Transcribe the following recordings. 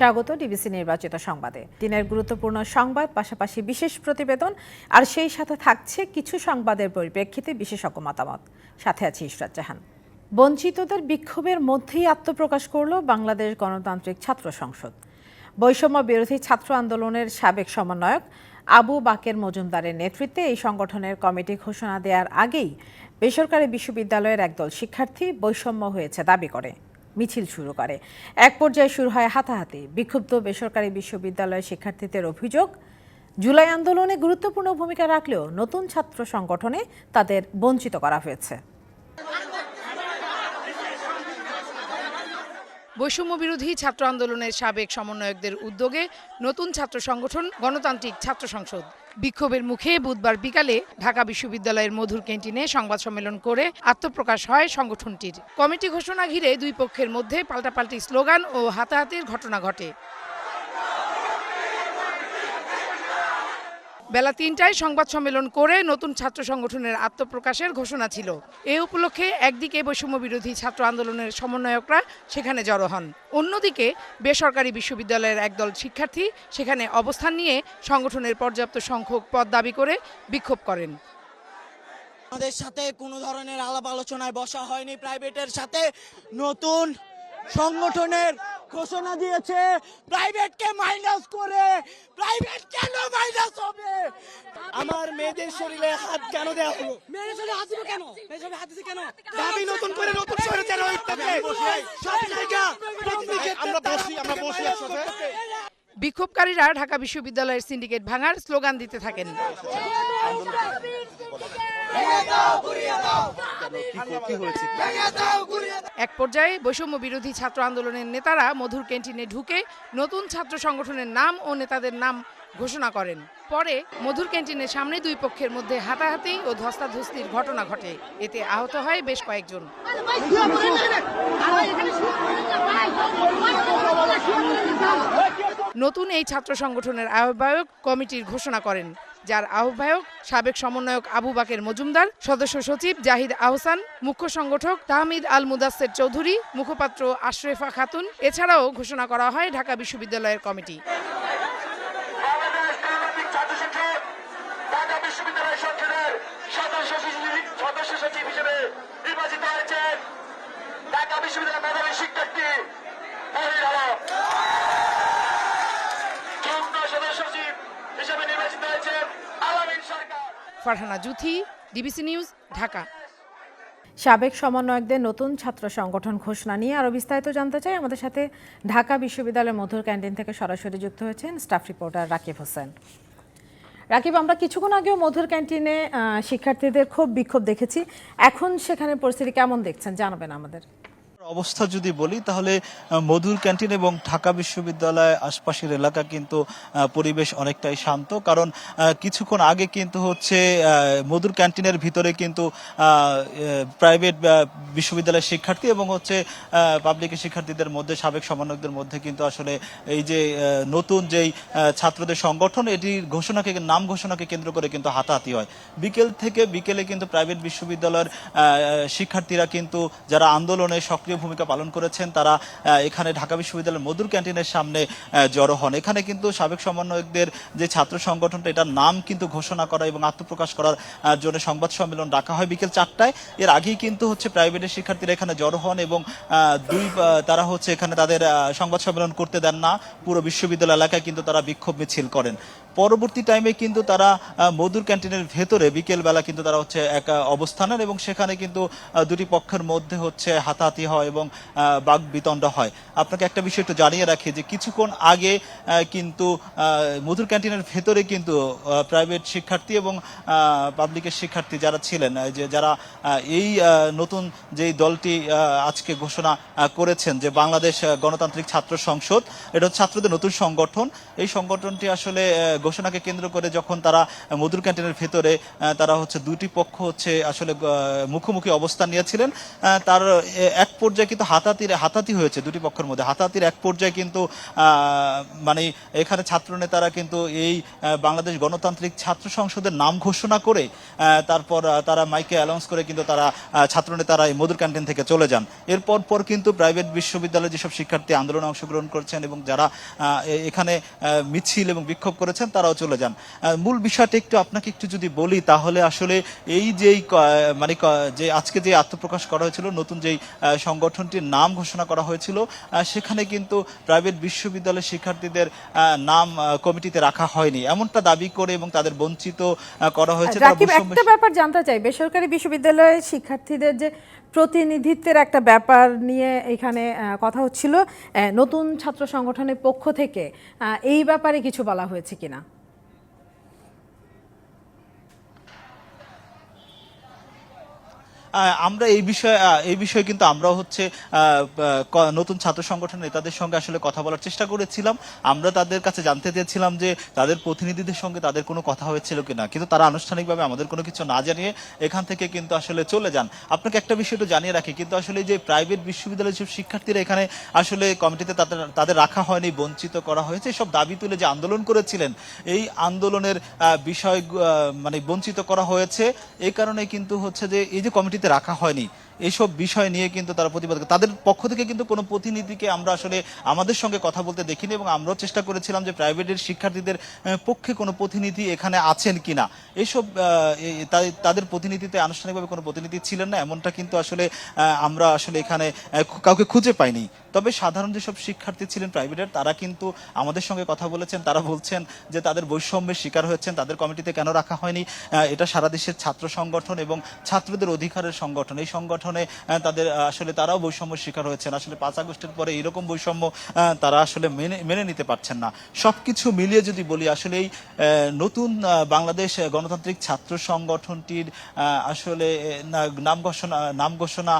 স্বাগত ডিবিসি নির্বাচিত সংবাদে। দিনের গুরুত্বপূর্ণ সংবাদ, পাশাপাশি বিশেষ প্রতিবেদন, আর সেই সাথে থাকছে কিছু সংবাদের পরিপ্রেক্ষিতে বিশেষজ্ঞ মতামত। সাথে আছে ইশরাত জাহান। বঞ্চিতদের বিক্ষোভের মধ্যেই আত্মপ্রকাশ করল বাংলাদেশ গণতান্ত্রিক ছাত্র সংসদ। বৈষম্য বিরোধী ছাত্র আন্দোলনের সাবেক সমন্বয়ক আবু বাকের মজুমদারের নেতৃত্বে এই সংগঠনের কমিটি ঘোষণা দেওয়ার আগেই বেসরকারি বিশ্ববিদ্যালয়ের একদল শিক্ষার্থী বৈষম্য হয়েছে দাবি করে। মিছিল শুরু করে। এক পর্যায়ে শুরু হয় হাতাহাতি। বিক্ষুব্ধ বেসরকারি বিশ্ববিদ্যালয়ের শিক্ষার্থীদের অভিযোগ, জুলাই আন্দোলনে গুরুত্বপূর্ণ ভূমিকা রাখলেও নতুন ছাত্র সংগঠনে তাদের বঞ্চিত করা হয়েছে। বৈষম্য বিরোধী ছাত্র আন্দোলনের সাবেক সমন্বয়কদের উদ্যোগে নতুন ছাত্র সংগঠন, গণতান্ত্রিক ছাত্র সংসদ। বিক্ষোভের মুখে বুধবার বিকালে ঢাকা বিশ্ববিদ্যালয়ের মধুর ক্যান্টিনে সংবাদ সম্মেলন করে আত্মপ্রকাশ হয় সংগঠনটির। কমিটি ঘোষণা ঘিরে দুই পক্ষের মধ্যে পাল্টাপাল্টি স্লোগান ও হাতাহাতির ঘটনা ঘটে। বেলা তিনটায় সংবাদ সম্মেলন করে নতুন ছাত্র সংগঠনের আত্মপ্রকাশের ঘোষণা ছিল। এ উপলক্ষে একদিকে বৈষম্য বিরোধী ছাত্র আন্দোলনের সমন্বয়করা সেখানে জড়ো হন। অন্যদিকে বেসরকারি বিশ্ববিদ্যালয়ের একদল শিক্ষার্থী সেখানে অবস্থান নিয়ে সংগঠনের পর্যাপ্ত সংখ্যক পদ দাবি করে বিক্ষোভ করেন। আমাদের সাথে কোনো ধরনের আলাপ আলোচনায় বসা হয়নি প্রাইভেটের সাথে। নতুন সংগঠনের ঘোষণা দিয়েছে প্রাইভেটকে মাইনাস করে প্রাইভেট কেন মাইনাস হবে আমার মেয়েদের শরীরে হাত কেন দেওয়া হলো মেয়েদের শরীরে হাত দিব কেন মেয়েদের শরীরে হাত দিছে কেন দাবি নতুন করে নতুন স্বৈরাচার হইতেছে সব জায়গা আমরা বসি আমরা বসি একসাথে বিক্ষোভকারীরা ঢাকা বিশ্ববিদ্যালয়ের সিন্ডিকেট ভাঙার স্লোগান দিতে থাকেন এক পর্যায়ে বৈষম্য বিরোধী ছাত্র আন্দোলনের নেতারা মধুর ক্যান্টিনে ঢুকে নতুন ছাত্র সংগঠনের নাম ও নেতাদের নাম ঘোষণা করেন। পরে মধুর ক্যান্টিনের সামনে দুই পক্ষের মধ্যে হাতাহাতি ও ধস্তাধস্তির ঘটনা ঘটে। এতে আহত হয় বেশ কয়েকজন। নতুন এই ছাত্র সংগঠনের আহ্বায়ক কমিটির ঘোষণা করেন। যার আহ্বায়ক সাবেক সমন্বয়ক আবু বাকের মজুমদার, সদস্য সচিব জাহিদ আহসান, মুখ্য সংগঠক তাহমিদ আল মুদাসের চৌধুরী, মুখপাত্র আশরেফা খাতুন। এছাড়াও ঘোষণা করা হয় ঢাকা বিশ্ববিদ্যালয়ের কমিটি বাংলাদেশ ছাত্র সংসদ ঢাকা বিশ্ববিদ্যালয় সংসদের সদস্য সচিব- সদস্য সচিব হিসেবে নির্বাচিত হয়েছেন ঢাকা বিশ্ববিদ্যালয় মেধাবী শিক্ষার্থী মহির আলম যুগ্ম সদস্য সচিব হিসেবে নির্বাচিত হয়েছেন আলামিন সরকার ফারহানা জুথি, ডিবিসি নিউজ, ঢাকা। সাবেক সমন্বয়কদের নতুন ছাত্র সংগঠন ঘোষণা নিয়ে আরও বিস্তারিত জানতে চাই আমাদের সাথে ঢাকা বিশ্ববিদ্যালয়ের মধুর ক্যান্টিন থেকে সরাসরি যুক্ত হয়েছেন স্টাফ রিপোর্টার রাকিব হোসেন। রাকিব, আমরা কিছুক্ষণ আগেও মধুর ক্যান্টিনে শিক্ষার্থীদের খুব বিক্ষোভ দেখেছি। এখন সেখানে পরিস্থিতি কেমন দেখছেন? জানাবেন আমাদের। অবস্থা যদি বলি, তাহলে মধুর ক্যান্টিন এবং ঢাকা বিশ্ববিদ্যালয় আশপাশের এলাকা কিন্তু পরিবেশ অনেকটাই শান্ত। কারণ কিছুক্ষণ আগে কিন্তু হচ্ছে মধুর ক্যান্টিনের ভিতরে কিন্তু প্রাইভেট বিশ্ববিদ্যালয়ের শিক্ষার্থী এবং হচ্ছে পাবলিকের শিক্ষার্থীদের মধ্যে, সাবেক সমন্বয়কদের মধ্যে কিন্তু আসলে এই যে নতুন যেই ছাত্রদের সংগঠন, এটি ঘোষণাকে, নাম ঘোষণাকে কেন্দ্র করে কিন্তু হাতাহাতি হয়। বিকেল থেকে বিকেলে কিন্তু প্রাইভেট বিশ্ববিদ্যালয়ের শিক্ষার্থীরা কিন্তু, যারা আন্দোলনে সক্রিয় ভূমিকা পালন করেছেন। তারা এখানে ঢাকা বিশ্ববিদ্যালয়ের মধুর ক্যান্টিনের সামনে জড়ো হন। এখানে কিন্তু সাবেক সমন্বয়কদের যে ছাত্র সংগঠনটা, এটার নাম কিন্তু ঘোষণা করা এবং আত্মপ্রকাশ করার জন্য সংবাদ সম্মেলন ডাকা হয় বিকেল চারটায়। এর আগেই কিন্তু হচ্ছে প্রাইভেটের শিক্ষার্থীরা এখানে জড়ো হন এবং দুই তারা হচ্ছে এখানে তাদের সংবাদ সম্মেলন করতে দেন না। পুরো বিশ্ববিদ্যালয় এলাকায় কিন্তু তারা বিক্ষোভ মিছিল করেন। পরবর্তী টাইমে কিন্তু তারা মধুর ক্যান্টিনের ভেতরে বিকেলবেলা কিন্তু তারা হচ্ছে এক অবস্থানের এবং সেখানে কিন্তু দুটি পক্ষের মধ্যে হচ্ছে হাতাহাতি হয় এবং বাক বিতণ্ড হয়। আপনাকে একটা বিষয় একটু জানিয়ে রাখি যে কিছুক্ষণ আগে কিন্তু মধুর ক্যান্টিনের ভেতরে কিন্তু প্রাইভেট শিক্ষার্থী এবং পাবলিকের শিক্ষার্থী যারা ছিলেন যে যারা এই নতুন যেই দলটি আজকে ঘোষণা করেছেন যে বাংলাদেশ গণতান্ত্রিক ছাত্র সংসদ, এটা ছাত্রদের নতুন সংগঠন। এই সংগঠনটি আসলে ঘোষণাকে কেন্দ্র করে যখন তারা মধুর ক্যান্টিনের ভেতরে তারা হচ্ছে দুটি পক্ষ হচ্ছে আসলে মুখোমুখি অবস্থান নিয়েছিলেন। তার এক পর্যায়ে কিন্তু হাতাতির হাতাতি হয়েছে দুটি পক্ষের মধ্যে। হাতাতির এক পর্যায়ে কিন্তু মানে এখানে ছাত্র নেতারা কিন্তু এই বাংলাদেশ গণতান্ত্রিক ছাত্র সংসদের নাম ঘোষণা করে তারপর তারা মাইকে অ্যানাউন্স করে কিন্তু তারা আহ, ছাত্র নেতারা এই মধুর ক্যান্টিন থেকে চলে যান। এরপর পর কিন্তু প্রাইভেট বিশ্ববিদ্যালয়ে যেসব শিক্ষার্থী আন্দোলনে অংশগ্রহণ করছেন এবং যারা এখানে মিছিল এবং বিক্ষোভ করেছেন তারাও চলে যান। মূল বিষয়টা একটু আপনাকে একটু যদি বলি তাহলে আসলে এই যেই মানে যে আজকে যে আত্মপ্রকাশ করা হয়েছিল নতুন যেই সংগঠনটির নাম ঘোষণা করা হয়েছিল সেখানে কিন্তু প্রাইভেট বিশ্ববিদ্যালয়ের শিক্ষার্থীদের আহ, নাম কমিটিতে রাখা হয়নি। এমনটা দাবি করে এবং তাদের বঞ্চিত করা হয়েছে। একটা ব্যাপার জানতে চাই। বেসরকারি বিশ্ববিদ্যালয়ের শিক্ষার্থীদের যে প্রতিনিধিত্বের একটা ব্যাপার নিয়ে এখানে কথা হচ্ছিল। নতুন ছাত্র সংগঠনের পক্ষ থেকে এই ব্যাপারে কিছু বলা হয়েছে কিনা? আমরা এই বিষয়ে এই বিষয়ে কিন্তু আমরাও হচ্ছে নতুন ছাত্র সংগঠন নেতাদের সঙ্গে আসলে কথা বলার চেষ্টা করেছিলাম। আমরা তাদের কাছে জানতে চেয়েছিলাম যে তাদের প্রতিনিধিদের সঙ্গে তাদের কোনো কথা হয়েছিল কিনা। কিন্তু তারা আনুষ্ঠানিকভাবে আমাদের কোনো কিছু না জানিয়ে এখান থেকে কিন্তু আসলে চলে যান। আপনাকে একটা বিষয় একটু জানিয়ে রাখি, কিন্তু আসলে যে প্রাইভেট বিশ্ববিদ্যালয়ের সব শিক্ষার্থীরা এখানে আসলে কমিটিতে তাদের তাদের রাখা হয়নি, বঞ্চিত করা হয়েছে। সব দাবি তুলে যে আন্দোলন করেছিলেন, এই আন্দোলনের বিষয় মানে বঞ্চিত করা হয়েছে। এই কারণে কিন্তু হচ্ছে যে এই যে কমিটিতে রাখা হয়নি। এইসব বিষয় নিয়ে কিন্তু তারা প্রতিবাদ তাদের পক্ষ থেকে কিন্তু কোনো প্রতিনিধিকে আমরা আসলে আমাদের সঙ্গে কথা বলতে দেখিনি এবং আমরাও চেষ্টা করেছিলাম যে প্রাইভেটের শিক্ষার্থীদের পক্ষে কোনো প্রতিনিধি এখানে আছেন কিনা। এইসব আহ, তাদের প্রতিনিধিতে আনুষ্ঠানিকভাবে কোনো প্রতিনিধি ছিলেন না এমনটা কিন্তু আসলে আমরা আসলে এখানে কাউকে খুঁজে পাইনি। তবে সাধারণ যেসব শিক্ষার্থী ছিলেন প্রাইভেটের তারা কিন্তু আমাদের সঙ্গে কথা বলেছেন। তারা বলছেন যে তাদের বৈষম্যের শিকার হয়েছেন তাদের কমিটিতে কেন রাখা হয়নি? এটা সারা দেশের ছাত্র সংগঠন এবং ছাত্রদের অধিকারের সংগঠন। এই সংগঠনে তাদের আসলে তারাও বৈষম্যের শিকার হয়েছেন। আসলে পাঁচ আগস্টের পরে এরকম বৈষম্য তারা আসলে মেনে মেনে নিতে পারছেন না। সব কিছু মিলিয়ে যদি বলি আসলে এই নতুন বাংলাদেশ গণতান্ত্রিক ছাত্র সংগঠনটির আসলে নাম ঘোষণা নাম ঘোষণা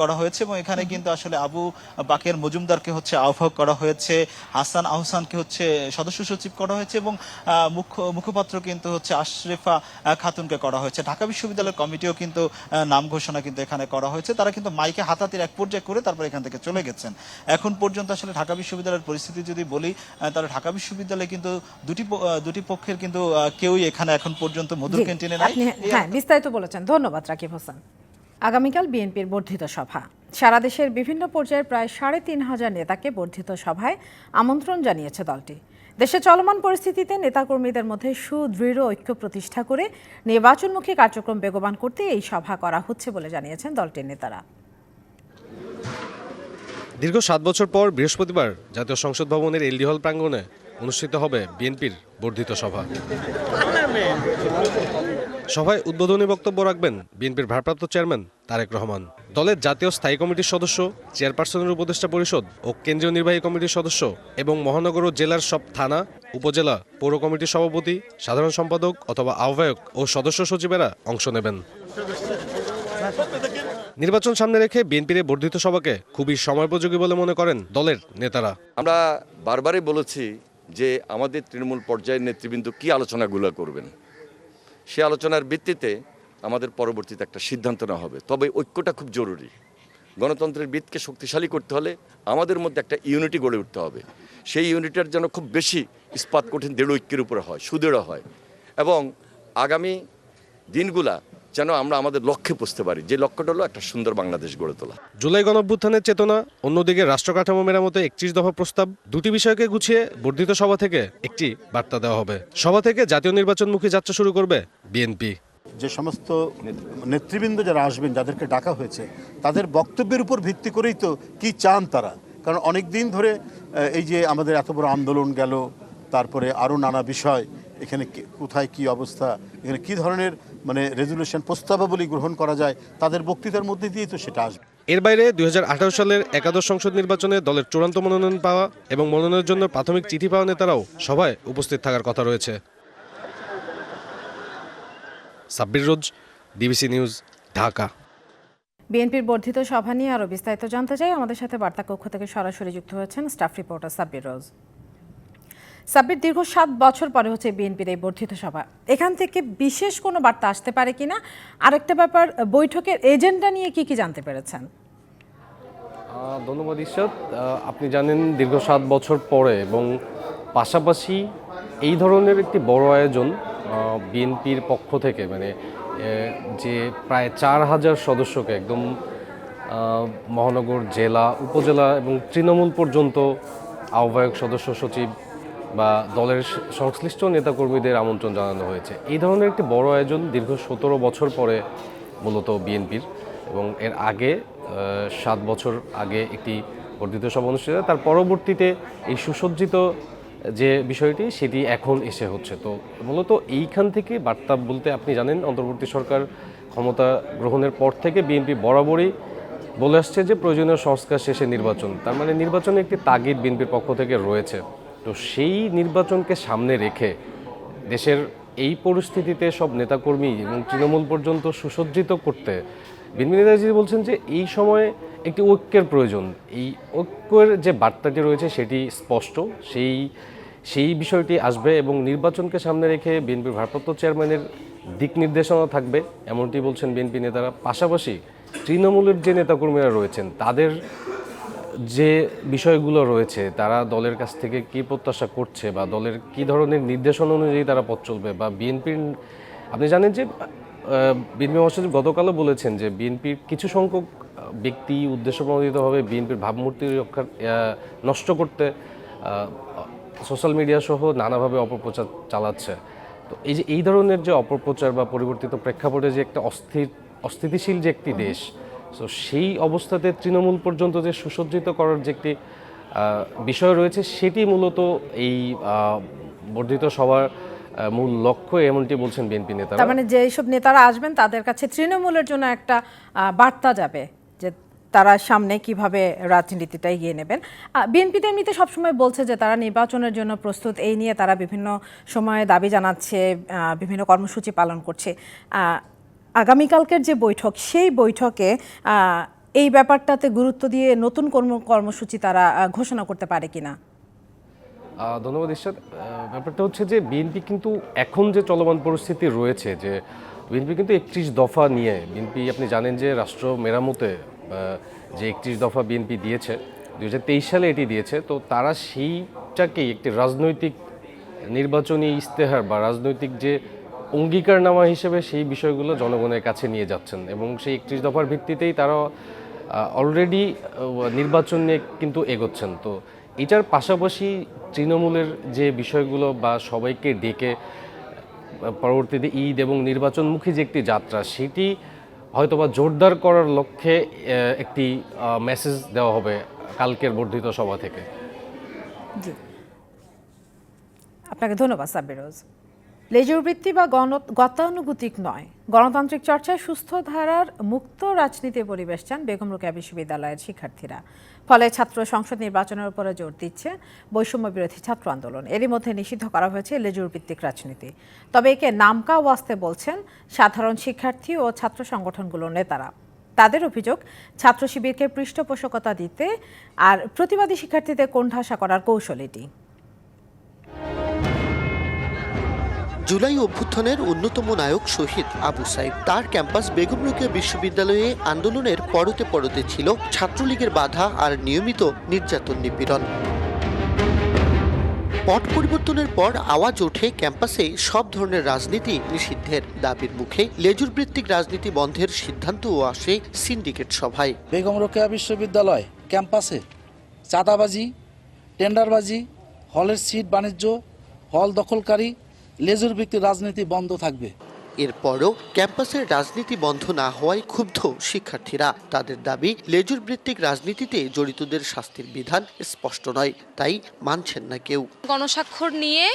করা হয়েছে এবং এখানে কিন্তু আসলে আবু বাকের মজুমদারকে হচ্ছে আহ্বায়ক করা হয়েছে হাসান আহসানকে হচ্ছে সদস্য সচিব করা হয়েছে এবং মুখ্য মুখপাত্র কিন্তু হচ্ছে আশরেফা খাতুনকে করা হয়েছে। ঢাকা বিশ্ববিদ্যালয়ের কমিটিও কিন্তু নাম ঘোষণা কিন্তু এখানে করা হয়েছে। তারা কিন্তু মাইকে হাতাতির এক পর্যায়ে করে তারপর এখান থেকে চলে গেছেন। এখন পর্যন্ত আসলে ঢাকা বিশ্ববিদ্যালয়ের পরিস্থিতি যদি বলি তাহলে ঢাকা বিশ্ববিদ্যালয়ে কিন্তু দুটি দুটি পক্ষের কিন্তু কেউই এখানে এখন পর্যন্ত মধুর ক্যান্টিনে নাই। হ্যাঁ বিস্তারিত বলেছেন। ধন্যবাদ রাকিব হোসেন। আগামীকাল বিএনপির বর্ধিত সভা। সারা দেশের বিভিন্ন পর্যায়ের প্রায় সাড়ে তিন হাজার নেতাকে বর্ধিত সভায় আমন্ত্রণ জানিয়েছে দলটি। দেশে চলমান পরিস্থিতিতে নেতাকর্মীদের মধ্যে সুদৃঢ় ঐক্য প্রতিষ্ঠা করে নির্বাচনমুখী কার্যক্রম বেগবান করতে এই সভা করা হচ্ছে বলে জানিয়েছেন দলটির নেতারা। দীর্ঘ সাত বছর পর বৃহস্পতিবার জাতীয় সংসদ ভবনের এলডি হল প্রাঙ্গণে অনুষ্ঠিত হবে বিএনপির বর্ধিত সভা। সভায় উদ্বোধনী বক্তব্য রাখবেন বিএনপির ভারপ্রাপ্ত চেয়ারম্যান তারেক রহমান। দলের জাতীয় স্থায়ী কমিটির সদস্য, চেয়ারপারসনের উপদেষ্টা পরিষদ ও কেন্দ্রীয় নির্বাহী কমিটির সদস্য এবং মহানগর ও জেলার সব থানা, উপজেলা, পৌর কমিটির সভাপতি, সাধারণ সম্পাদক অথবা আহ্বায়ক ও সদস্য সচিবেরা অংশ নেবেন। নির্বাচন সামনে রেখে বিএনপির বর্ধিত সভাকে খুবই সময়োপযোগী বলে মনে করেন দলের নেতারা। আমরা বারবারই বলেছি যে আমাদের তৃণমূল পর্যায়ের নেতৃবৃন্দ কি আলোচনাগুলো করবেন? সে আলোচনার ভিত্তিতে আমাদের পরবর্তীতে একটা সিদ্ধান্ত নেওয়া হবে। তবে ঐক্যটা খুব জরুরি। গণতন্ত্রের ভিতকে শক্তিশালী করতে হলে আমাদের মধ্যে একটা ইউনিটি গড়ে উঠতে হবে। সেই ইউনিটের যেন খুব বেশি ইস্পাত কঠিন দৃঢ় ঐক্যের উপরে হয়, সুদৃঢ় হয়। এবং আগামী দিনগুলা যেন আমরা আমাদের লক্ষ্যে পৌঁছতে পারি। যে লক্ষ্যটা হলো একটা সুন্দর বাংলাদেশ গড়ে তোলা। জুলাই গণঅভ্যুত্থানের চেতনা অন্যদিকে রাষ্ট্র কাঠামো মেরামতে একত্রিশ দফা প্রস্তাব দুটি বিষয়কে গুছিয়ে বর্ধিত সভা থেকে একটি বার্তা দেওয়া হবে। সভা থেকে জাতীয় নির্বাচনমুখী যাত্রা শুরু করবে বিএনপি। যে সমস্ত নেতৃবৃন্দ যারা আসবেন যাদেরকে ডাকা হয়েছে তাদের বক্তব্যের উপর ভিত্তি করেই তো কি চান তারা? কারণ অনেক দিন ধরে এই যে আমাদের এত বড় আন্দোলন গেল তারপরে আরও নানা বিষয় এখানে কোথায় কি অবস্থা এখানে কি ধরনের মানে রেজুলেশন প্রস্তাবাবলী গ্রহণ করা যায় তাদের বক্তৃতার মধ্যে দিয়েই তো সেটা আসবে। এর বাইরে দুই সালের একাদশ সংসদ নির্বাচনে দলের চূড়ান্ত মনোনয়ন পাওয়া এবং মনোনয়নের জন্য প্রাথমিক চিঠি পাওয়া নেতারাও সভায় উপস্থিত থাকার কথা রয়েছে। Sabbir Roze DBC news Dhaka. বিএনপির বর্ধিত সভা নিয়ে আরও বিস্তারিত জানতে চাই। আমাদের সাথে বার্তা কক্ষ থেকে সরাসরি যুক্ত হয়েছেন স্টাফ রিপোর্টার সাব্বির রোজ। সাব্বির দীর্ঘ সাত বছর পরে হচ্ছে বিএনপির এই বর্ধিত সভা। এখান থেকে বিশেষ কোনো বার্তা আসতে পারে কিনা? আরেকটা ব্যাপার, বৈঠকের এজেন্ডা নিয়ে কি কি জানতে পেরেছেন? ধন্যবাদ ঈশ্বর আপনি জানেন দীর্ঘ সাত বছর পরে এবং পাশাপাশি এই ধরনের একটি বড় আয়োজন বিএনপির পক্ষ থেকে মানে যে প্রায় চার হাজার সদস্যকে একদম মহানগর জেলা, উপজেলা এবং তৃণমূল পর্যন্ত আহ্বায়ক সদস্য সচিব বা দলের সংশ্লিষ্ট নেতাকর্মীদের আমন্ত্রণ জানানো হয়েছে। এই ধরনের একটি বড় আয়োজন দীর্ঘ সতেরো বছর পরে মূলত বিএনপির এবং এর আগে সাত বছর আগে একটি বর্ধিত সভা অনুষ্ঠিত। তার পরবর্তীতে এই সুসজ্জিত যে বিষয়টি, সেটি এখন এসে হচ্ছে। তো মূলত এইখান থেকে বার্তা বলতে আপনি জানেন, অন্তর্বর্তী সরকার ক্ষমতা গ্রহণের পর থেকে বিএনপি বরাবরই বলে আসছে যে প্রয়োজনীয় সংস্কার শেষে নির্বাচন। তার মানে নির্বাচনে একটি তাগিদ বিএনপির পক্ষ থেকে রয়েছে। তো সেই নির্বাচনকে সামনে রেখে দেশের এই পরিস্থিতিতে সব নেতাকর্মী এবং তৃণমূল পর্যন্ত সুসজ্জিত করতে বিএনপি নেতাজি বলছেন যে এই সময়ে একটি ঐক্যের প্রয়োজন। এই ঐক্যের যে বার্তাটি রয়েছে সেটি স্পষ্ট। সেই সেই বিষয়টি আসবে এবং নির্বাচনকে সামনে রেখে বিএনপির ভারপ্রাপ্ত চেয়ারম্যানের দিক নির্দেশনা থাকবে। এমনটি বলছেন বিএনপি নেতারা। পাশাপাশি তৃণমূলের যে নেতাকর্মীরা রয়েছেন, তাদের যে বিষয়গুলো রয়েছে তারা দলের কাছ থেকে কি প্রত্যাশা করছে বা দলের কি ধরনের নির্দেশনা অনুযায়ী তারা পথ চলবে বা বিএনপির আপনি জানেন যে বিএনপি মহাসচিব গতকালও বলেছেন যে বিএনপির কিছু সংখ্যক ব্যক্তি উদ্দেশ্য প্রণোদিতভাবে বিএনপির ভাবমূর্তি রক্ষা নষ্ট করতে সোশ্যাল মিডিয়া সহ নানাভাবে অপপ্রচার চালাচ্ছে। তো এই যে এই ধরনের যে অপপ্রচার বা পরিবর্তিত প্রেক্ষাপটে যে একটা অস্থির অস্থিতিশীল যে একটি দেশ তো সেই অবস্থাতে তৃণমূল পর্যন্ত যে সুসজ্জিত করার যে একটি বিষয় রয়েছে, সেটি মূলত এই বর্ধিত সভার মূল লক্ষ্য এমনটি বলছেন বিএনপি নেতা তার মানে যেসব নেতারা আসবেন, তাদের কাছে তৃণমূলের জন্য একটা বার্তা যাবে যে তারা সামনে কীভাবে রাজনীতিটা এগিয়ে নেবেন। বিএনপিতে এমনিতে সবসময় বলছে যে তারা নির্বাচনের জন্য প্রস্তুত, এই নিয়ে তারা বিভিন্ন সময়ে দাবি জানাচ্ছে বিভিন্ন কর্মসূচি পালন করছে। আগামীকালকের যে বৈঠক, সেই বৈঠকে এই ব্যাপারটাতে গুরুত্ব দিয়ে নতুন কর্ম, কর্মসূচি তারা ঘোষণা করতে পারে কিনা? ধন্যবাদ ঈশ্বর ব্যাপারটা হচ্ছে যে বিএনপি কিন্তু এখন যে চলমান পরিস্থিতি রয়েছে, যে বিএনপি কিন্তু একত্রিশ দফা নিয়ে, বিএনপি আপনি জানেন যে রাষ্ট্র মেরামতে যে একত্রিশ দফা বিএনপি দিয়েছে, দুই হাজার তেইশ সালে এটি দিয়েছে, তো তারা সেইটাকেই একটি রাজনৈতিক নির্বাচনী ইস্তেহার বা রাজনৈতিক যে অঙ্গীকারনামা হিসেবে সেই বিষয়গুলো জনগণের কাছে নিয়ে যাচ্ছেন এবং সেই একত্রিশ দফার ভিত্তিতেই তারা অলরেডি নির্বাচন নিয়ে কিন্তু এগোচ্ছেন। তো এটার পাশাপাশি তৃণমূলের যে বিষয়গুলো বা সবাইকে ডেকে পরবর্তীতে ঈদ এবং নির্বাচনমুখী যে একটি যাত্রা, সেটি হয়তোবা জোরদার করার লক্ষ্যে একটি মেসেজ দেওয়া হবে কালকের বর্ধিত সভা থেকে। আপনাকে ধন্যবাদ সাব্বিরোজ লেজুর বৃত্তি বা গতানুগতিক নয়। গণতান্ত্রিক চর্চায় সুস্থ ধারার মুক্ত রাজনীতির পরিবেশ চান বেগম রোকেয়া বিশ্ববিদ্যালয়ের শিক্ষার্থীরা। ফলে ছাত্র সংসদ নির্বাচনের উপরে জোর দিচ্ছে বৈষম্য বিরোধী ছাত্র আন্দোলন। এরই মধ্যে নিষিদ্ধ করা হয়েছে লেজুর ভিত্তিক রাজনীতি। তবে একে নামকা ওয়াস্তে বলছেন সাধারণ শিক্ষার্থী ও ছাত্র সংগঠনগুলোর নেতারা। তাদের অভিযোগ, ছাত্র শিবিরকে পৃষ্ঠপোষকতা দিতে আর প্রতিবাদী শিক্ষার্থীদের কোণঠাসা করার কৌশল এটি। জুলাই অভ্যুত্থানের অন্যতম নায়ক শহীদ আবু সাইদ। তার ক্যাম্পাস বেগম রোকেয়া বিশ্ববিদ্যালয়ে আন্দোলনের পরতে পরতে ছিল ছাত্রলীগের বাধা আর নিয়মিত নির্যাতন নিপীড়ন। পট পরিবর্তনের পর আওয়াজ ওঠে ক্যাম্পাসে সব ধরনের রাজনীতি নিষিদ্ধের দাবির মুখে। লেজুর ভিত্তিক রাজনীতি বন্ধের সিদ্ধান্তও আসে সিন্ডিকেট সভায়। বেগম রোকেয়া বিশ্ববিদ্যালয় ক্যাম্পাসে চাঁদাবাজি, টেন্ডারবাজি, হলের সিট বাণিজ্য, হল দখলকারী লেজুর ভিত্তিক রাজনীতি বন্ধ থাকবে। এরপরও ক্যাম্পাসের রাজনীতি বন্ধ না হওয়ায় ক্ষুব্ধ শিক্ষার্থীরা। তাদের দাবি লেজুর ভিত্তিক রাজনীতিতে জড়িতদের শাস্তির বিধান স্পষ্ট নয় তাই মানছেন না কেউ। গণস্বাক্ষর নিয়ে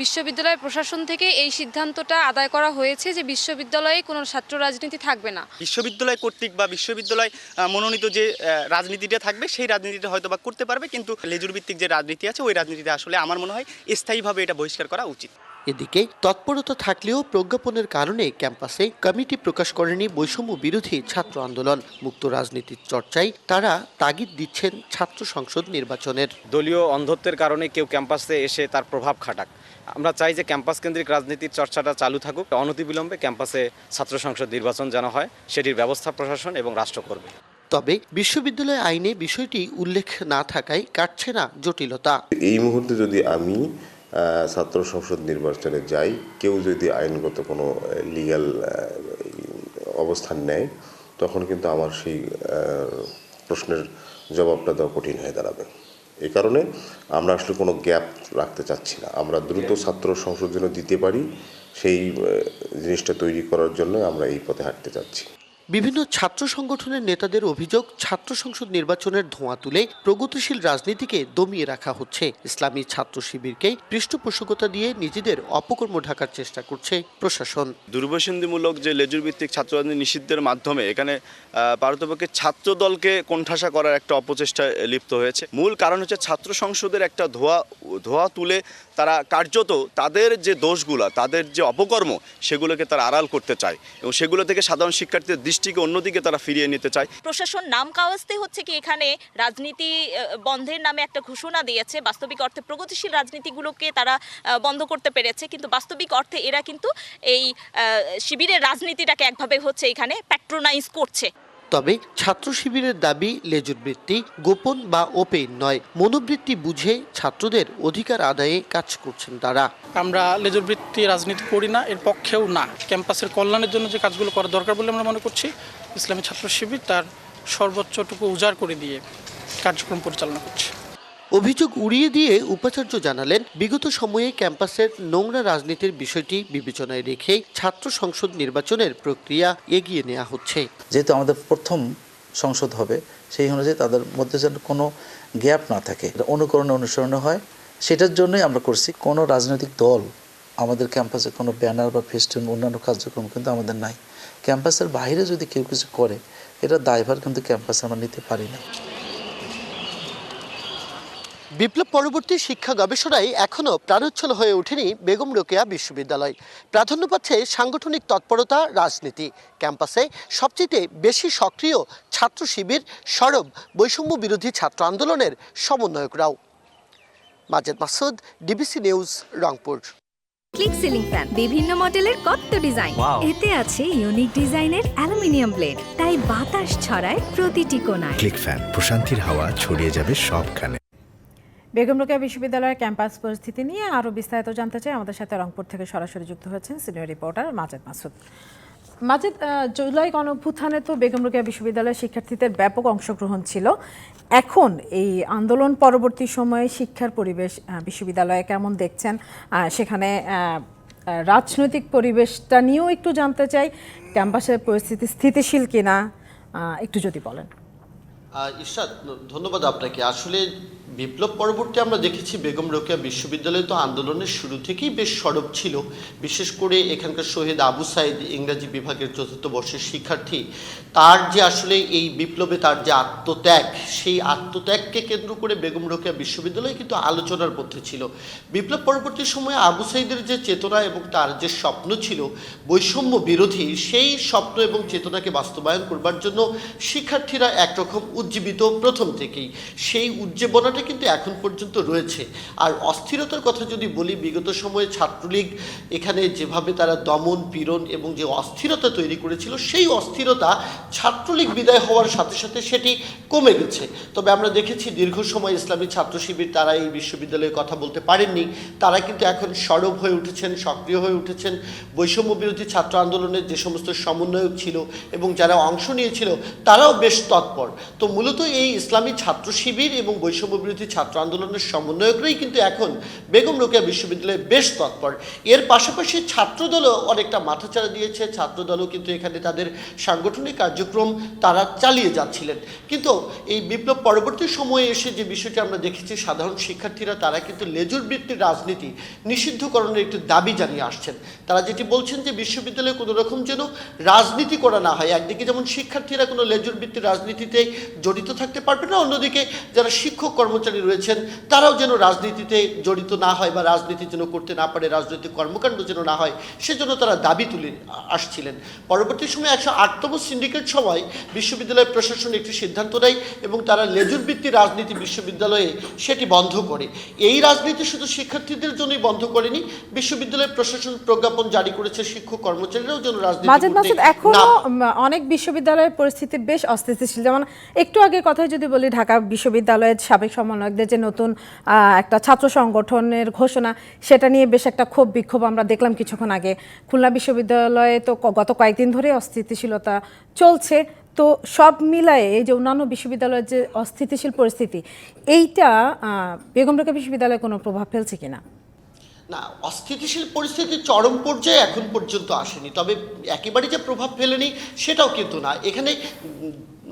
বিশ্ববিদ্যালয় প্রশাসন থেকে এই সিদ্ধান্তটা আদায় করা হয়েছে যে বিশ্ববিদ্যালয়ে কোনো ছাত্র রাজনীতি থাকবে না। বিশ্ববিদ্যালয় কর্তৃক বা বিশ্ববিদ্যালয় মনোনীত যে রাজনীতিটা থাকবে সেই রাজনীতিটা হয়তো বা করতে পারবে কিন্তু লেজুর ভিত্তিক যে রাজনীতি আছে ওই রাজনীতিতে আসলে আমার মনে হয় স্থায়ীভাবে এটা বহিষ্কার করা উচিত। এদিকে তৎপরতা থাকলেও প্রজ্ঞাপনের কারণে ক্যাম্পাসে কমিটি প্রকাশ করেনি বৈষম্য বিরোধী ছাত্র আন্দোলন। মুক্ত রাজনীতির চর্চায় তারা তাগিদ দিচ্ছেন ছাত্র সংসদ নির্বাচনের। দলীয় অন্ধত্বের কারণে কেউ ক্যাম্পাসে এসে তার প্রভাব খাটাক। আমরা চাই যে ক্যাম্পাস কেন্দ্রিক রাজনীতির চর্চাটা চালু থাকুক। অনতিবিলম্বে ক্যাম্পাসে ছাত্র সংসদ নির্বাচন যেন হয় সেটির ব্যবস্থা প্রশাসন এবং রাষ্ট্র করবে। তবে বিশ্ববিদ্যালয় আইনে বিষয়টি উল্লেখ না থাকায় কাটছে না জটিলতা। এই মুহূর্তে যদি আমি ছাত্র সংসদ নির্বাচনে যাই কেউ যদি আইনগত কোনো লিগ্যাল অবস্থান নেয় তখন কিন্তু আমার সেই প্রশ্নের জবাবটা দেওয়া কঠিন হয়ে দাঁড়াবে। এ কারণে আমরা আসলে কোনো গ্যাপ রাখতে চাচ্ছি না। আমরা দ্রুত ছাত্র সংসদ যেন দিতে পারি সেই জিনিসটা তৈরি করার জন্য আমরা এই পথে হাঁটতে চাচ্ছি। বিভিন্ন ছাত্র সংগঠনের নেতাদের অভিযোগ, ছাত্র সংসদ নির্বাচনের ধোঁয়া তুলে প্রগতিশীল রাজনীতিকে দমিয়ে রাখা হচ্ছে। ইসলামী ছাত্র শিবিরকে পৃষ্ঠপোষকতা দিয়ে নিজেদের অপকর্ম ঢাকার চেষ্টা করছে প্রশাসন। দুর্বসন্ধিমূলক যে লেজুর ভিত্তিক ছাত্র রাজনীতি নিষিদ্ধের মাধ্যমে এখানে পারতপক্ষে ছাত্র দলকে কোণঠাসা করার একটা অপচেষ্টায় লিপ্ত হয়েছে। মূল কারণ হচ্ছে ছাত্র সংসদের একটা ধোয়া ধোয়া তুলে তারা কার্যত তাদের যে দোষগুলা, তাদের যে অপকর্ম, সেগুলোকে তারা আড়াল করতে চায় এবং সেগুলো থেকে সাধারণ শিক্ষার্থীদের দৃষ্টিকে অন্যদিকে তারা ফিরিয়ে নিতে চায়। প্রশাসন নাম কাওয়াজতে হচ্ছে কি এখানে রাজনীতি বন্ধের নামে একটা ঘোষণা দিয়েছে। বাস্তবিক অর্থে প্রগতিশীল রাজনীতিগুলোকে তারা বন্ধ করতে পেরেছে। কিন্তু বাস্তবিক অর্থে এরা কিন্তু এই শিবিরের রাজনীতিটাকে একভাবে হচ্ছে এখানে প্যাট্রোনাইজ করছে। তবে ছাত্র শিবিরের দাবি, লেজুর বৃত্তি গোপন বা ওপেন নয়। মনোবৃত্তি বুঝে ছাত্রদের অধিকার আদায়ে কাজ করছেন তারা। আমরা লেজুর বৃত্তি রাজনীতি করি না, এর পক্ষেও না। ক্যাম্পাসের কল্যাণের জন্য যে কাজগুলো করা দরকার বলে আমরা মনে করছি, ইসলামী ছাত্র শিবির তার সর্বোচ্চটুকু উজাড় করে দিয়ে কার্যক্রম পরিচালনা করছে। অভিযোগ উড়িয়ে দিয়ে উপাচার্য জানালেন, বিগত সময়ে ক্যাম্পাসের নোংরা রাজনীতির বিষয়টি বিবেচনায় রেখেই ছাত্র সংসদ নির্বাচনের প্রক্রিয়া এগিয়ে নেওয়া হচ্ছে। যেহেতু আমাদের প্রথম সংসদ হবে, সেই অনুযায়ী তাদের মধ্যে যেন কোনো গ্যাপ না থাকে। অনুকরণে অনুসরণে হয়। সেটার জন্যই আমরা করছি, কোনো রাজনৈতিক দল আমাদের ক্যাম্পাসে কোনো ব্যানার বা ফেস্টুন, অন্যান্য কার্যক্রম কিন্তু আমাদের নাই। ক্যাম্পাসের বাইরে যদি কেউ কিছু করে, এটা দায়ভার কিন্তু ক্যাম্পাসে আমরা নিতে পারি না। বিপ্লব পরবর্তী শিক্ষা গবেষণায় এখনও প্রাণোচ্ছল হয়ে ওঠেনি বেগম রোকেয়া বিশ্ববিদ্যালয়। প্রাধান্য পাচ্ছে সাংগঠনিক তৎপরতা রাজনীতি। ক্যাম্পাসে সবচেয়ে বেশি সক্রিয় ছাত্র শিবির সরব বৈষম্য বিরোধী ছাত্র আন্দোলনের সমন্বয়করাও। Majed Masud DBC news Rangpur. Click ceiling fan বিভিন্ন মডেলের কত ডিজাইন। এতে আছে ইউনিক ডিজাইনের অ্যালুমিনিয়াম ব্লেড। তাই বাতাস ছড়ায় প্রতিটি কোণায়। ক্লিক ফ্যান প্রশান্তির হাওয়া ছড়িয়ে যাবে সবখানে। বেগম রোকেয়া বিশ্ববিদ্যালয়ের ক্যাম্পাস পরিস্থিতি নিয়ে আরও বিস্তারিত জানতে চাই। আমাদের সাথে রংপুর থেকে সরাসরি যুক্ত হয়েছেন senior reporter Majed Masud. Majed July গণঅভ্যুত্থানে তো বেগম রোকেয়া বিশ্ববিদ্যালয়ের শিক্ষার্থীদের ব্যাপক অংশগ্রহণ ছিল। এখন এই আন্দোলন পরবর্তী সময়ে শিক্ষার পরিবেশ বিশ্ববিদ্যালয়ে কেমন দেখছেন? সেখানে রাজনৈতিক পরিবেশটা নিয়েও একটু জানতে চাই। ক্যাম্পাসের পরিস্থিতি স্থিতিশীল কিনা? একটু যদি বলেন। ইরশাদ, ধন্যবাদ আপনাকে। আসলে বিপ্লব পরবর্তী আমরা দেখেছি বেগম রোকেয়া বিশ্ববিদ্যালয় তো আন্দোলনের শুরু থেকেই বেশ সরব ছিল। বিশেষ করে এখানকার শহীদ আবু সাইদ ইংরাজি বিভাগের চতুর্থ বর্ষের শিক্ষার্থী। তার যে আসলে এই বিপ্লবে তার যে আত্মত্যাগ, সেই আত্মত্যাগকে কেন্দ্র করে বেগম রোকেয়া বিশ্ববিদ্যালয় কিন্তু আলোচনার মধ্যে ছিল। বিপ্লব পরবর্তী সময়ে আবু সাইদের যে চেতনা এবং তার যে স্বপ্ন ছিল বৈষম্য বিরোধী, সেই স্বপ্ন এবং চেতনাকে বাস্তবায়ন করবার জন্য শিক্ষার্থীরা একরকম উজ্জীবিত প্রথম থেকেই। সেই উজ্জীবনাটা কিন্তু এখন পর্যন্ত রয়েছে। আর অস্থিরতার কথা যদি বলি, বিগত সময়ে ছাত্রলীগ এখানে যেভাবে তারা দমন, পীড়ন এবং যে অস্থিরতা তৈরি করেছিল, সেই অস্থিরতা ছাত্রলীগ বিদায় হওয়ার সাথে সাথে সেটি কমে গেছে। তবে আমরা দেখেছি দীর্ঘ সময় ইসলামী ছাত্র শিবির তারা এই বিশ্ববিদ্যালয়ে কথা বলতে পারেননি। তারা কিন্তু এখন সরব হয়ে উঠেছেন, সক্রিয় হয়ে উঠেছেন। বৈষম্য বিরোধী ছাত্র আন্দোলনের যে সমস্ত সমন্বয়ক ছিল এবং যারা অংশ নিয়েছিল, তারাও বেশ তৎপর। তো মূলত এই ইসলামী ছাত্র শিবির এবং বৈষম্য বিরোধী ছাত্র আন্দোলনের সমন্বয়করাই কিন্তু এখন বেগম রোকেয়া বিশ্ববিদ্যালয়ে বেশ তৎপর। এর পাশাপাশি ছাত্রদলও অনেকটা মাথাচাড়া দিয়েছে। ছাত্রদলও কিন্তু এখানে তাদের সাংগঠনিক কার্যক্রম তারা চালিয়ে যাচ্ছিলেন। কিন্তু এই বিপ্লব পরবর্তী সময়ে এসে যে বিষয়টি আমরা দেখেছি, সাধারণ শিক্ষার্থীরা তারা কিন্তু লেজুর বৃত্তির রাজনীতি নিষিদ্ধকরণের একটি দাবি জানিয়ে আসছেন। তারা যেটি বলছেন যে বিশ্ববিদ্যালয়ে কোনো রকম যেন রাজনীতি করা না হয়। একদিকে যেমন শিক্ষার্থীরা কোনো লেজুর বৃত্তির রাজনীতিতে জড়িত থাকতে পারবে না, অন্যদিকে যারা শিক্ষক কর্মচারী কর্মচারী রয়েছেন তারাও যেন রাজনীতিতে জড়িত না হয় বা রাজনীতি যেন করতে না পারে রাজনৈতিক কর্মকাণ্ড যেন না হয় সেজন্য তারা দাবি তুলে আসছিলেন। পরবর্তী সময় একশো আটতম সিন্ডিকেট সময় বিশ্ববিদ্যালয় প্রশাসন একটি সিদ্ধান্ত নেয় এবং তারা লেজুর ভিত্তি রাজনীতি বিশ্ববিদ্যালয়ে সেটি বন্ধ করে। এই রাজনীতি শুধু শিক্ষার্থীদের জন্যই বন্ধ করেনি বিশ্ববিদ্যালয় প্রশাসন প্রজ্ঞাপন জারি করেছে শিক্ষক কর্মচারীরাও যেন রাজনীতি এখনও অনেক বিশ্ববিদ্যালয়ের পরিস্থিতি বেশ অস্থিতিশীল। যেমন একটু আগে কথায় যদি বলি ঢাকা বিশ্ববিদ্যালয়ের সাবেক সমন্বয়কদের যে নতুন একটা ছাত্র সংগঠনের ঘোষণা, সেটা নিয়ে বেশ একটা ক্ষোভ, বিক্ষোভ আমরা দেখলাম কিছুক্ষণ আগে। খুলনা বিশ্ববিদ্যালয়ে তো গত কয়েকদিন ধরে অস্থিতিশীলতা চলছে। তো সব মিলায়ে এই যে অন্যান্য বিশ্ববিদ্যালয়ের যে অস্থিতিশীল পরিস্থিতি, এইটা বেগম রোকেয়া বিশ্ববিদ্যালয়ে কোনো প্রভাব ফেলছে কিনা? না, অস্থিতিশীল পরিস্থিতি চরম পর্যায়ে এখন পর্যন্ত আসেনি। তবে একেবারে যে প্রভাব ফেলেনি, সেটাও কিন্তু না। এখানে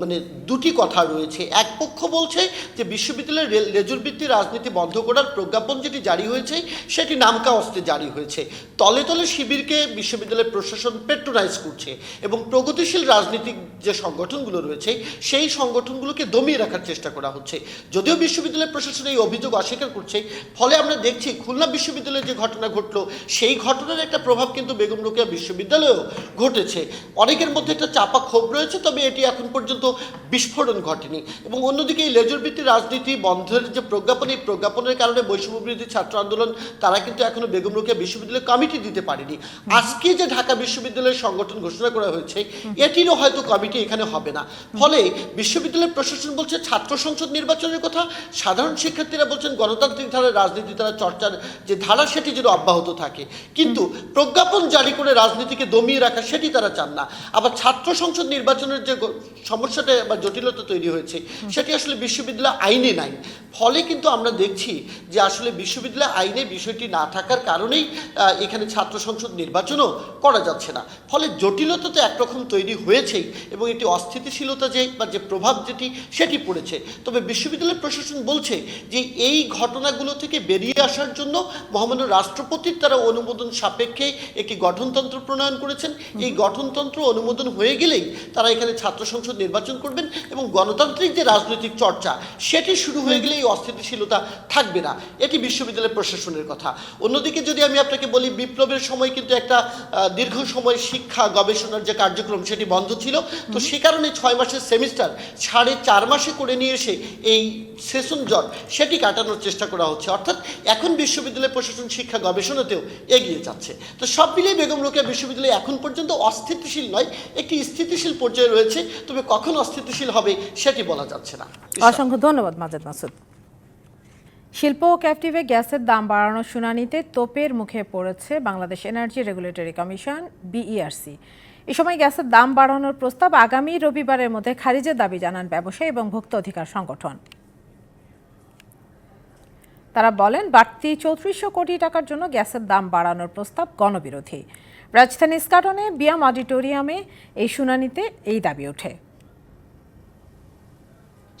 মানে দুটি কথা রয়েছে। এক পক্ষ বলছে যে বিশ্ববিদ্যালয়ের রে- লেজুর ভিত্তি রাজনীতি বন্ধ করার প্রজ্ঞাপন যেটি জারি হয়েছে, সেটি নামকা অস্তে জারি হয়েছে। তলে তলে শিবিরকে বিশ্ববিদ্যালয়ের প্রশাসন পেট্রোনাইজ করছে এবং প্রগতিশীল রাজনীতিক যে সংগঠনগুলো রয়েছে, সেই সংগঠনগুলোকে দমিয়ে রাখার চেষ্টা করা হচ্ছে। যদিও বিশ্ববিদ্যালয় প্রশাসন এই অভিযোগ অস্বীকার করছে, ফলে আমরা দেখছি খুলনা বিশ্ববিদ্যালয়ে যে ঘটনা ঘটলো, সেই ঘটনার একটা প্রভাব কিন্তু বেগম রোকেয়া বিশ্ববিদ্যালয়েও ঘটেছে। অনেকের মধ্যে একটা চাপা ক্ষোভ রয়েছে, তবে এটি এখন পর্যন্ত বিস্ফোরণ ঘটেনি। এবং অন্যদিকে এই লেজুর ভিত্তিক রাজনীতি বন্ধের যে প্রজ্ঞাপন এই প্রজ্ঞাপনের কারণে বৈষম্য বিরোধী ছাত্র আন্দোলন তারা কিন্তু এখনও বেগম রোকেয়া বিশ্ববিদ্যালয় কমিটি দিতে পারেনি। আজকে যে ঢাকা বিশ্ববিদ্যালয়ের সংগঠন ঘোষণা করা হয়েছে এটিরও হয়তো কমিটি এখানে হবে না। ফলে বিশ্ববিদ্যালয় প্রশাসন বলছে ছাত্র সংসদ নির্বাচনের কথা সাধারণ শিক্ষার্থীরা বলছেন গণতান্ত্রিক ধারার রাজনীতি তারা চর্চার যে ধারা সেটি যেন অব্যাহত থাকে। কিন্তু প্রজ্ঞাপন জারি করে রাজনীতিকে দমিয়ে রাখা সেটি তারা চান না। আবার ছাত্র সংসদ নির্বাচনের যে সমস্যাটা বা জটিলতা তৈরি হয়েছে, সেটি আসলে বিশ্ববিদ্যালয় আইনে নাই। ফলে কিন্তু আমরা দেখছি যে আসলে বিশ্ববিদ্যালয় আইনে বিষয়টি না থাকার কারণেই এখানে ছাত্র সংসদ নির্বাচনও করা যাচ্ছে না। ফলে জটিলতা তো একরকম তৈরি হয়েছেই এবং এটি অস্থিতিশীলতা যে বা যে প্রভাব যেটি, সেটি পড়েছে। তবে বিশ্ববিদ্যালয় প্রশাসন বলছে যে এই ঘটনাগুলো থেকে বেরিয়ে আসার জন্য মহামান্য রাষ্ট্রপতির তারা অনুমোদন সাপেক্ষে একটি গঠনতন্ত্র প্রণয়ন করেছেন। এই গঠনতন্ত্র অনুমোদন হয়ে গেলেই তারা এখানে ছাত্র সংসদ নির্বাচন করবেন এবং গণতান্ত্রিক যে রাজনৈতিক চর্চা সেটি শুরু হয়ে গেলে এই অস্থিতিশীলতা থাকবে না। এটি বিশ্ববিদ্যালয় প্রশাসনের কথা। অন্যদিকে যদি আমি আপনাকে বলি বিপ্লবের সময় কিন্তু একটা দীর্ঘ সময় শিক্ষা গবেষণার যে কার্যক্রম সেটি বন্ধ ছিল। তো সে কারণে ছয় মাসের সেমিস্টার সাড়ে চার মাসে করে নিয়ে এসে এই সেশন জট সেটি কাটানোর চেষ্টা করা হচ্ছে। অর্থাৎ এখন বিশ্ববিদ্যালয় প্রশাসন শিক্ষা গবেষণাতেও এগিয়ে যাচ্ছে। তো সব মিলিয়ে বেগম রোকেয়া বিশ্ববিদ্যালয় এখন পর্যন্ত অস্থিতিশীল নয় একটি স্থিতিশীল পর্যায়ে রয়েছে। তবে কখন অস্থিতিশীল হবে সেটি বলা যাচ্ছে না। অসংখ্য ধন্যবাদ, মাজেদ মাসুদ। শিল্প ও ক্যাপটিভে গ্যাসের দাম বাড়ানোর শুনানিতে তোপের মুখে পড়েছে Bangladesh energy regulatory commission, BERC. এ সময় গ্যাসের দাম বাড়ানোর প্রস্তাব আগামী রবিবারের মধ্যে খারিজের দাবি জানান ব্যবসায়ী এবং ভোক্তা অধিকার সংগঠন। তারা বলেন, বাড়তি চৌত্রিশশো কোটি টাকার জন্য গ্যাসের দাম বাড়ানোর প্রস্তাব গণবিরোধী। রাজধানী স্কাটনে বিয়াম অডিটোরিয়ামে এই শুনানিতে এই দাবি ওঠে।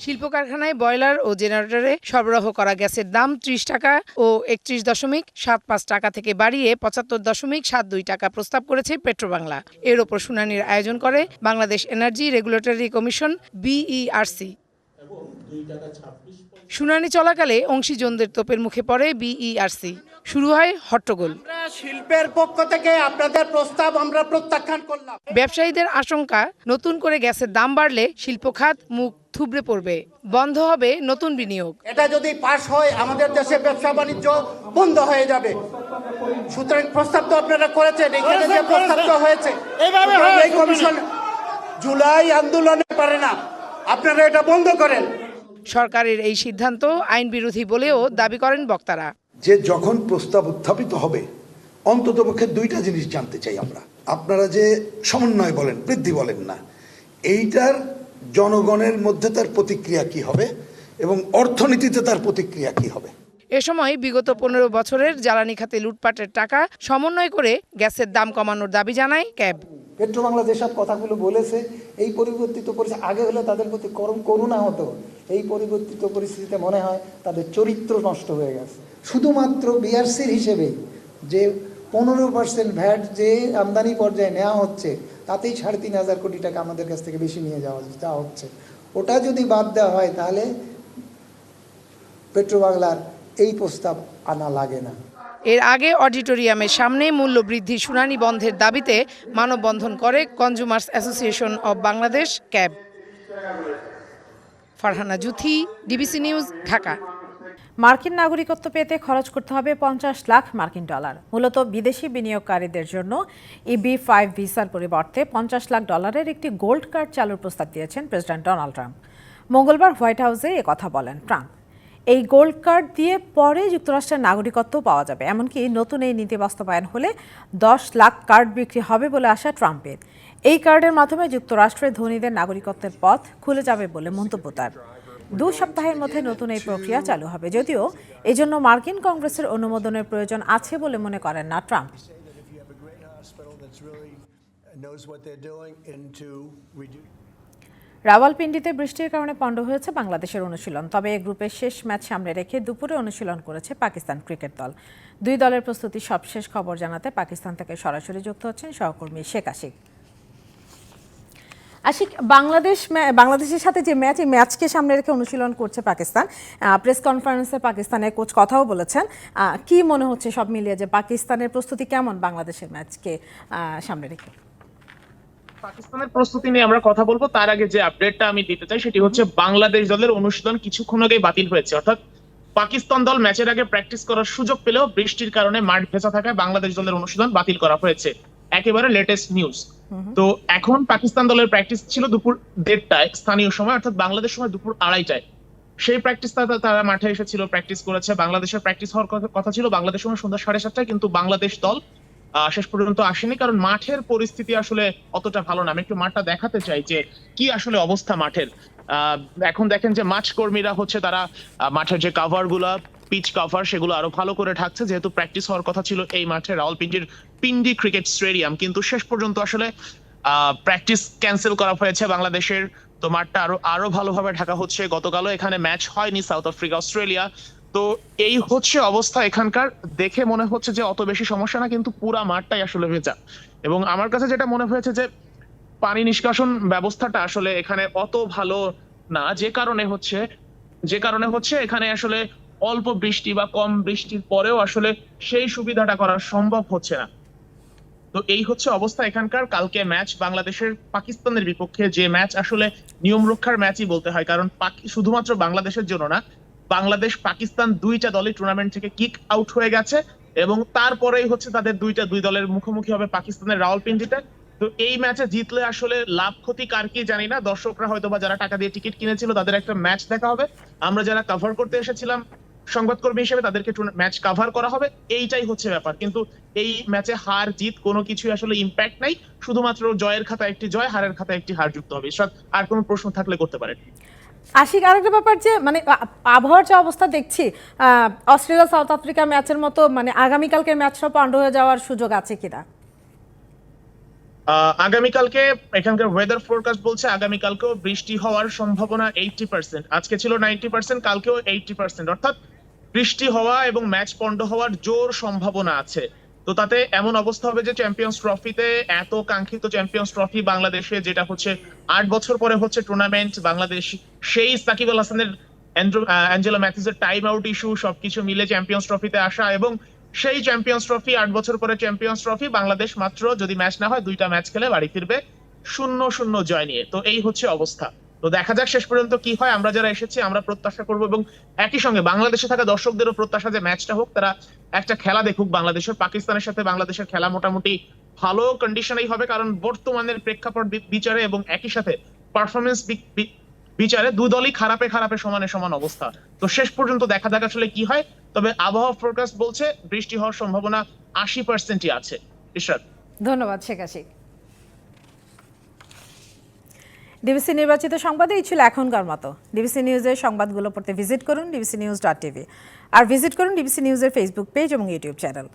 শিল্প কারখানায় বয়লার ও জেনারেটরে সরবরাহ করা গ্যাসের দাম ত্রিশ টাকা ও একত্রিশ দশমিক সাত পাঁচ টাকা থেকে বাড়িয়ে পঁচাত্তর দশমিক সাত দুই টাকা প্রস্তাব করেছে পেট্রোবাংলা। এর ওপর শুনানির আয়োজন করে Bangladesh energy regulatory commission, BERC. শুনানি চলাকালে অংশীজনদের তোপের মুখে পড়ে বিইআরসি। শুরু হয় হট্টগোল। শিল্পের পক্ষ থেকে আপনাদের প্রস্তাব আমরা প্রত্যাখ্যান করলাম। ব্যবসায়ীদের আশঙ্কা নতুন করে গ্যাসের দাম বাড়লে শিল্প খাত মুখ থুবড়ে পড়বে। বন্ধ হবে নতুন বিনিয়োগ। এটা যদি পাশ হয় আমাদের দেশে ব্যবসা বাণিজ্য বন্ধ হয়ে যাবে। সুতরাং প্রস্তাব তো আপনারা করেছেন এখানে যে প্রস্তাব তো হয়েছে। এই কমিশন জুলাই আন্দোলনে পারে না। আপনারা এটা বন্ধ করেন। সরকারের এই সিদ্ধান্ত আইন বিরোধী বলেও দাবি করেন বক্তারা। যে যখন প্রস্তাব উত্থাপিত হবে অন্ততপক্ষে দুইটা জিনিস জানতে চাই আমরা। আপনারা যে সমন্বয় বলেন, বৃদ্ধি বলেন না, এইটার জনগণের মধ্যে তার প্রতিক্রিয়া কি হবে এবং অর্থনীতিতে তার প্রতিক্রিয়া কি হবে? এ সময় বিগত পনেরো বছরের জ্বালানি খাতে লুটপাটের টাকা সমন্বয় করে গ্যাসের দাম কমানোর দাবি জানায় ক্যাব। পেট্রো বাংলা যেসব কথাগুলো বলেছে, এই পরিবর্তিত পরিস্থিতি আগে হলে তাদের প্রতি করম করুণা হতো। এই পরিবর্তিত পরিস্থিতিতে মনে হয় তাদের চরিত্র নষ্ট হয়ে গেছে। শুধুমাত্র বিআরসির হিসেবে যে পনেরো পার্সেন্ট ভ্যাট যে আমদানি পর্যায়ে নেওয়া হচ্ছে, তাতেই সাড়ে তিন হাজার কোটি টাকা আমাদের কাছ থেকে বেশি নিয়ে যাওয়া যাওয়া হচ্ছে। ওটা যদি বাদ দেওয়া হয় তাহলে পেট্রোবাংলার এই প্রস্তাব আনা লাগে না। এর আগে অডিটোরিয়ামের সামনে মূল্য বৃদ্ধি শুনানি বন্ধের দাবিতে মানববন্ধন করে consumers association of Bangladesh CAB. Farhana Juthi DBC news Dhaka. মার্কিন নাগরিকত্ব পেতে খরচ করতে হবে পঞ্চাশ লাখ মার্কিন ডলার। মূলত বিদেশি বিনিয়োগকারীদের জন্য ইবি ফাইভ ভিসার পরিবর্তে পঞ্চাশ লাখ ডলারের একটি গোল্ড কার্ড চালুর প্রস্তাব দিয়েছেন প্রেসিডেন্ট ডোনাল্ড ট্রাম্প। মঙ্গলবার হোয়াইট হাউসে কথা বলেন ট্রাম্প। এই গোল্ড কার্ড দিয়ে পরে যুক্তরাষ্ট্রের নাগরিকত্ব পাওয়া যাবে। এমনকি নতুন এই নীতি বাস্তবায়ন হলে দশ লাখ কার্ড বিক্রি হবে বলে আশা ট্রাম্পের। এই কার্ডের মাধ্যমে যুক্তরাষ্ট্রের ধনীদের নাগরিকত্বের পথ খুলে যাবে বলে মন্তব্য তার। দু সপ্তাহের মধ্যে নতুন এই প্রক্রিয়া চালু হবে। যদিও এজন্য মার্কিন কংগ্রেসের অনুমোদনের প্রয়োজন আছে বলে মনে করেন না ট্রাম্প। রাওয়ালপিন্ডিতে বৃষ্টির কারণে পণ্ড হয়েছে বাংলাদেশের অনুশীলন। তবে গ্রুপের শেষ ম্যাচ সামনে রেখে দুপুরে অনুশীলন করেছে পাকিস্তান ক্রিকেট দল। দুই দলের প্রস্তুতি সবশেষ খবর জানাতে পাকিস্তান থেকে সরাসরি যুক্ত হচ্ছেন সহকর্মী শেখ আশিক। আশিক, বাংলাদেশ বাংলাদেশের সাথে যে ম্যাচ, এই ম্যাচকে সামনে রেখে অনুশীলন করছে পাকিস্তান। প্রেস কনফারেন্সে পাকিস্তানের কোচ কথাও বলেছেন। কি মনে হচ্ছে সব মিলিয়ে যে পাকিস্তানের প্রস্তুতি কেমন বাংলাদেশের ম্যাচকে সামনে রেখে? পাকিস্তানের প্রস্তুতি নিয়ে আমরা কথা বলব। তার আগে যে আপডেটটা আমি দিতে চাই সেটি হচ্ছে বাংলাদেশ দলের অনুশীলন কিছুক্ষণ আগেই বাতিল হয়েছে। অর্থাৎ পাকিস্তান দল ম্যাচের আগে প্র্যাকটিস করার সুযোগ পেলেও বৃষ্টির কারণে মাঠ ভেজা থাকায় বাংলাদেশ দলের অনুশীলন বাতিল করা হয়েছে। একেবারে লেটেস্ট নিউজ তো এখন পাকিস্তান দলের প্র্যাকটিস ছিল দুপুর দেড়টায় স্থানীয় সময় অর্থাৎ বাংলাদেশ সময় দুপুর আড়াইটায়। সেই প্র্যাকটিস তারা মাঠে এসেছিল প্র্যাকটিস করেছে। বাংলাদেশের প্র্যাকটিস হওয়ার কথা- ছিল বাংলাদেশ সময় সন্ধ্যা সাড়ে সাতটায় কিন্তু বাংলাদেশ দল শেষ পর্যন্ত আসেনি, কারণ মাঠের পরিস্থিতি আসলে অতটা ভালো না। আমি একটু মাঠটা দেখাতে চাই যে কি আসলে অবস্থা মাঠের। এখন দেখেন যে মাঠ কর্মীরা হচ্ছে তারা মাঠের যে কাভারগুলা পিচ কাভার সেগুলো আরও ভালো করে ঢাকছে। যেহেতু প্র্যাকটিস হওয়ার কথা ছিল এই মাঠে রাওয়ালপিন্ডির পিন্ডি ক্রিকেট স্টেডিয়াম কিন্তু শেষ পর্যন্ত আসলে প্র্যাকটিস ক্যান্সেল করা হয়েছে বাংলাদেশের। তো মাঠটা আরও আরও ভালোভাবে ঢাকা হচ্ছে। গতকালও এখানে ম্যাচ হয়নি সাউথ আফ্রিকা অস্ট্রেলিয়া তো এই হচ্ছে অবস্থা এখানকার। দেখে মনে হচ্ছে যে অত বেশি সমস্যা না, কিন্তু পুরা মাঠটাই আসলে ভেজা। এবং আমার কাছে যেটা মনে হয়েছে যে পানি নিষ্কাশন ব্যবস্থাটা আসলে এখানে অত ভালো না। যে কারণে হচ্ছে, যে কারণে হচ্ছে এখানে আসলে অল্প বৃষ্টি বা কম বৃষ্টির পরেও আসলে সেই সুবিধাটা করা সম্ভব হচ্ছে না। তো এই হচ্ছে অবস্থা এখানকার। কালকে ম্যাচ বাংলাদেশের পাকিস্তানের বিপক্ষে যে ম্যাচ আসলে নিয়ম রক্ষার ম্যাচই বলতে হয়, কারণ শুধুমাত্র বাংলাদেশের জন্য না বাংলাদেশ, পাকিস্তান দুইটা দলই টুর্নামেন্ট থেকে কিক আউট হয়ে গেছে এবং তারপরেই হচ্ছে তাদের দুইটা, দুই দলের মুখোমুখি হবে পাকিস্তানের রাওয়ালপিন্ডিতে। তো এই ম্যাচে জিতলে আসলে লাভ ক্ষতি কার কি জানি না। দর্শকরা হয়তো বা যারা টাকা দিয়ে টিকিট কিনেছিল, তাদের একটা ম্যাচ দেখা হবে। আমরা যারা কভার করতে এসেছিলাম, সংবাদকর্মী হিসেবে তাদেরকে ম্যাচ কভার করা হবে। এইটাই হচ্ছে ব্যাপার। কিন্তু এই ম্যাচে হার, জিত কোনো কিছুই আসলে ইম্প্যাক্ট নাই। শুধুমাত্র জয়ের খাতা একটি জয়, হারের খাতা একটি হার যুক্ত হবে। আর কোনো প্রশ্ন থাকলে করতে পারেন। আশিক আরেকটা ব্যাপার যে মানে আবহাওয়ার যে অবস্থা দেখছি অস্ট্রেলিয়া, সাউথ আফ্রিকা ম্যাচের মতো মানে আগামীকালকের ম্যাচটা পণ্ড হয়ে যাওয়ার সুযোগ আছে কিনা? আগামীকালকে, এখানকার ওয়েদার ফোরকাস্ট বলছে আগামীকালকেও বৃষ্টি হওয়ার সম্ভাবনা এইটি পার্সেন্ট আজকে ছিল নাইনটি পার্সেন্ট কালকেও এইটি পার্সেন্ট অর্থাৎ বৃষ্টি হওয়া এবং ম্যাচ পণ্ড হওয়ার জোর সম্ভাবনা আছে। তো তাতে এমন অবস্থা হবে যে চ্যাম্পিয়ন্স ট্রফিতে এত কাঙ্ক্ষিত চ্যাম্পিয়ন্স ট্রফি বাংলাদেশে, যেটা হচ্ছে আট বছর পরে হচ্ছে টুর্নামেন্ট বাংলাদেশ সেই সাকিব হাসানের অ্যাঞ্জেলো ম্যাথিসের টাইম আউট ইস্যু সবকিছু মিলে চ্যাম্পিয়ন্স ট্রফিতে আসা এবং সেই চ্যাম্পিয়ন্স ট্রফি আট বছর পরে চ্যাম্পিয়ন্স ট্রফি বাংলাদেশ মাত্র যদি ম্যাচ না হয়, দুইটা ম্যাচ খেলে বাড়ি ফিরবে শূন্য শূন্য জয় নিয়ে। তো এই হচ্ছে অবস্থা। তো দেখা যাক শেষ পর্যন্ত কি হয়। আমরা যারা এসেছি, আমরা প্রত্যাশা করব এবং একই সঙ্গে বাংলাদেশে থাকা দর্শকদেরও প্রত্যাশা যে ম্যাচটা হোক, তারা একটা খেলা দেখুক বাংলাদেশের, পাকিস্তানের সাথে বাংলাদেশের খেলা মোটামুটি ভালো কন্ডিশনেই হবে, কারণ বর্তমানের প্রেক্ষাপট বিচারে এবং একই সাথে পারফরমেন্স বিচারে দু দলই খারাপে খারাপে সমানে সমান অবস্থা। তো শেষ পর্যন্ত দেখা যাক আসলে কি হয়। তবে আবহাওয়া ফোরকাস্ট বলছে, বৃষ্টি হওয়ার সম্ভাবনা আশি পার্সেন্টই আছে। ইশরাত। ধন্যবাদ, শেখ আশিক ডিবিসি নির্বাচিত সংবাদে, এই ছিল এখনকার মতো। ডিবিসি নিউজের সংবাদগুলো পড়তে ভিজিট করুন ডিবিসি নিউজ ডট টিভি আর ভিজিট করুন ডিবিসি নিউজের ফেসবুক পেজ এবং ইউটিউব চ্যানেল